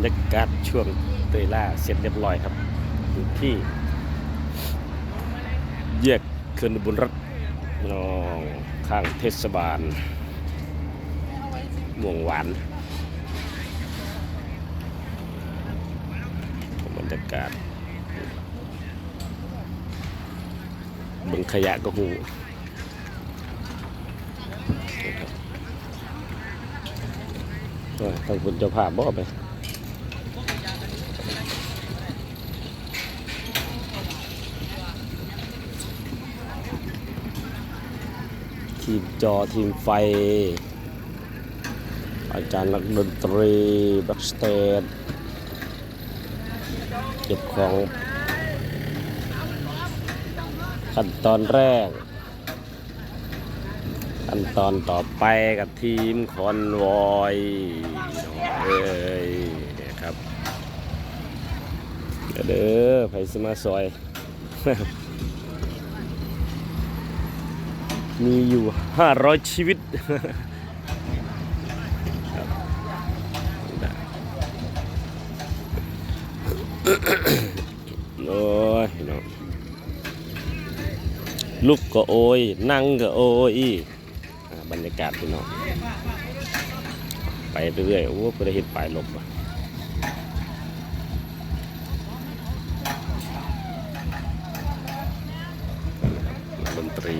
รยากาศช่วงเตยล่าเสร็จเรียบร้อยครับ อยู่ที่แยกเขื่อนบุญรัตน์นองข้างเทศบาลม่วงหวานบรรยากาศบึงขยะก็หูนะครับโอ้ยทางคุณเจ้าภาพบอกไป ทีมจอทีมไฟ อาจารย์นักดนตรีแบ็กสเตจเก็บของขั้นตอนแรก ขั้นตอนต่อไปกับทีมคอนวอยเอ้ยครับเด้อไผสมาซอย มีอยู่ 500 ชีวิตครับโอ้ยน้องลุกก็โอยนั่งก็โอยบรรยากาศพี่น้องไปเรื่อยๆโอ้ก็ได้เห็นปลายลบอะดนตรี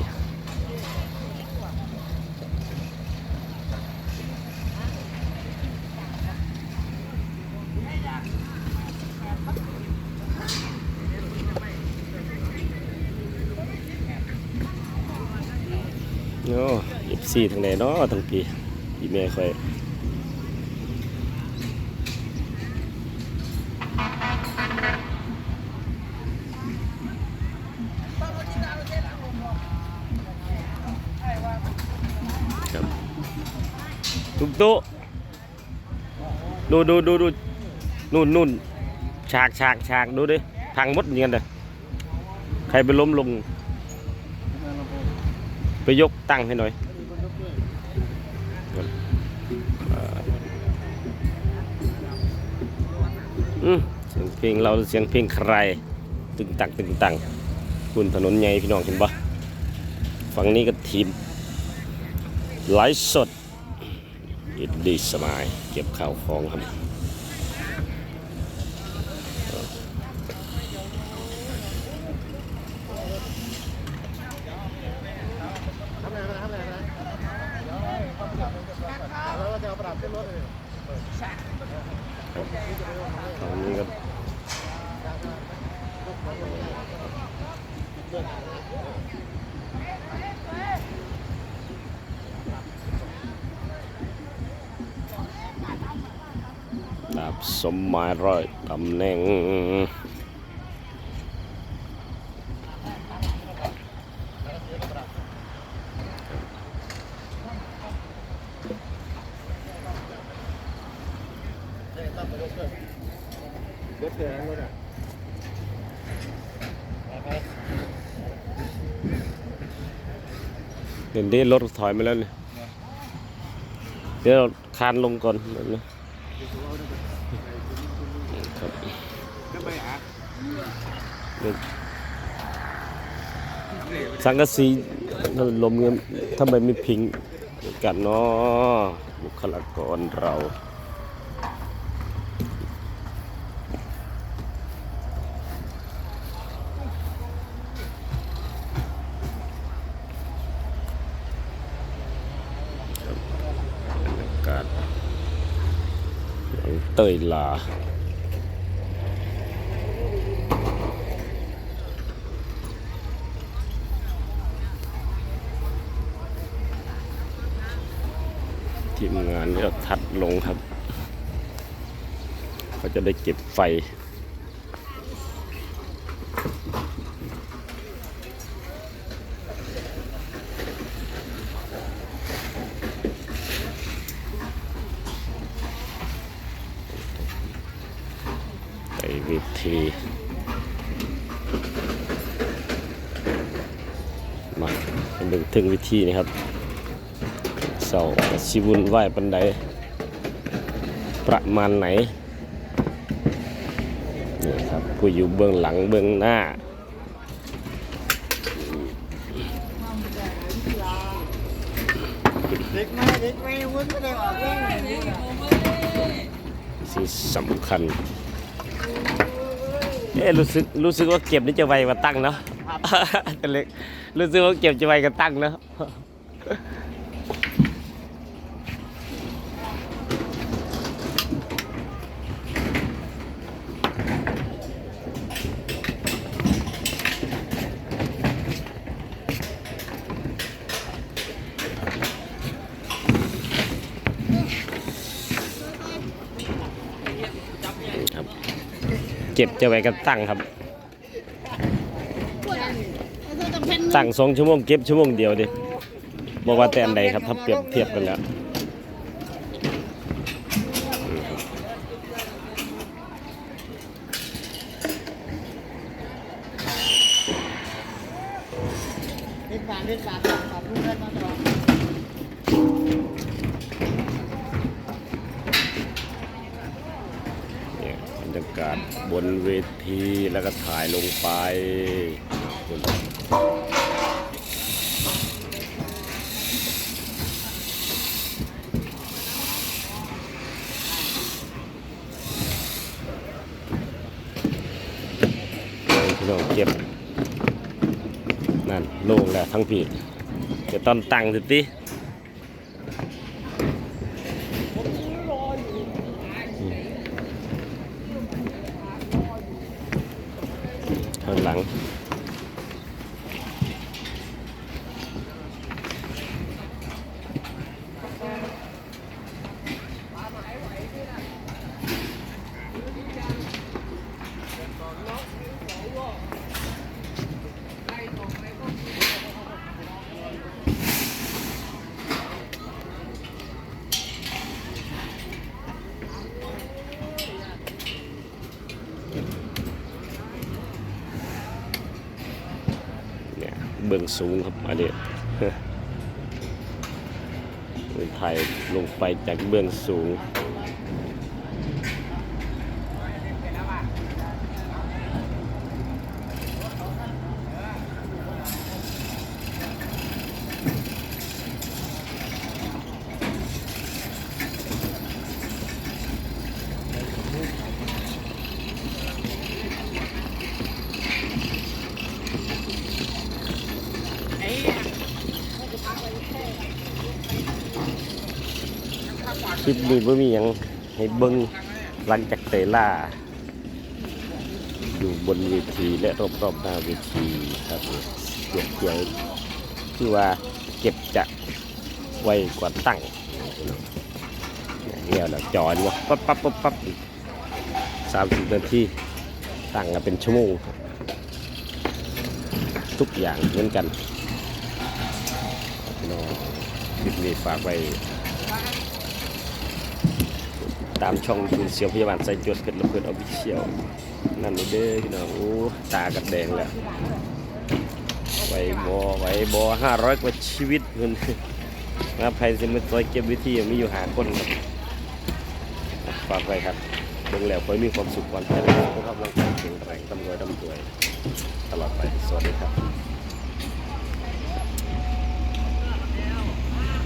โอ้ยิบสี่ทางไหนเนาะทั้งปีอีเมย์ค่อยตุ๊กตุ๊ดูดูดูดูนู่นนู่นฉากฉากฉากดูดิทางมดอย่างนั้นเลยใครไปล้มลง ไปยกตั้งให้หน่อยเอ่ออืมเสียงเพลงเราเสียงเพลงใคร ตึงตังตึงตังคุณถนนใหญ่พี่น้องเห็นปะฝั่งนี้ก็ทีมไลฟ์สดยินดีสมายเก็บข้าวของครับ ฝั่งนี้ก็ดาบสมหมายร้อยตำแหน่ง เดี๋ยวนี้รถถอยมาแล้วเนี่ยเดี๋ยวเราคานลงก่อนแบบนี้ครับสังกะสีลมเงี้ยทำไมไม่พิงกันเนาะบุคลากรเรา บรรยากาศหลัง เตยลา ทีมงานก็ทัดลงครับ เขาจะได้เก็บไฟ ไปวิธีมาเป็นเบิ่งถึงวิธีนี่ครับเสาชิบุนไหวปันไดประมาณไหนนี่ครับผู้อยู่เบื้องหลังเบื้องหน้าเด็กไม่เด็กไม่วุ้นไม่ได้ออกเล่นเลยนี่สิ่งสำคัญ เอ๊ะรู้สึกรู้สึกว่าเก็บนี่จะไวกว่าตั้งเนาะแต่เล็กรู้สึกว่าเก็บจะไวกว่าตั้งเนาะ ก็บจะไว้กับตั้งครับ ตั้งสองชั่วโมงเก็บชั่วโมงเดียวดิบอกว่าแต่อันใดครับถ้าเปรียบเทียบกันแล้วเด็กบานเด็กบานขอบคุณท่านมาตลอดากาศบนเวทีแล้วก็ถ่ายลงไปพี่น้องเก็บ นั่นโล่งแล้วทั้งผีเดี๋ยวตอนตังสิติข้าง หลัง เบื้องสูงครับอันนี้ถ่ายลงไปจากเบื้องสูง คลิปนี้บ่มียังให้เบิ่งหลังจากเตยล่า อยู่บนเวทีและรอบๆหน้าเวทีครับเก็บเกี่ยวคือว่าเก็บจะไวกว่าตั้งเนี่ยแล้วจอนวะปั๊บปั๊บปั๊บปั๊บสามสิบนาทีตั้งกันเป็นชั่วโมง ทุกอย่างเหมือนกันพี่น้องคลิปนี้ฝากไว้ ตามช่องคุณเสียวพยาบาลใส่จดเกันระเบิดออฟฟิเชียลนั่นเลยเด้อพี่น้องโอ้ตากัดแดงแล้วไว้บอไว้บอห้าร้อยกว่าชีวิตเงินนะครับใครจะมาซอยเก็บวิธีมีอยู่หาคนครับฝากไว้ครับเบิ่งแล้วคอยมีความสุขก่อนไปเลยพวกกำลังใจแข็งแรงตำรวจตำรวจตลอดไปสวัสดีครับ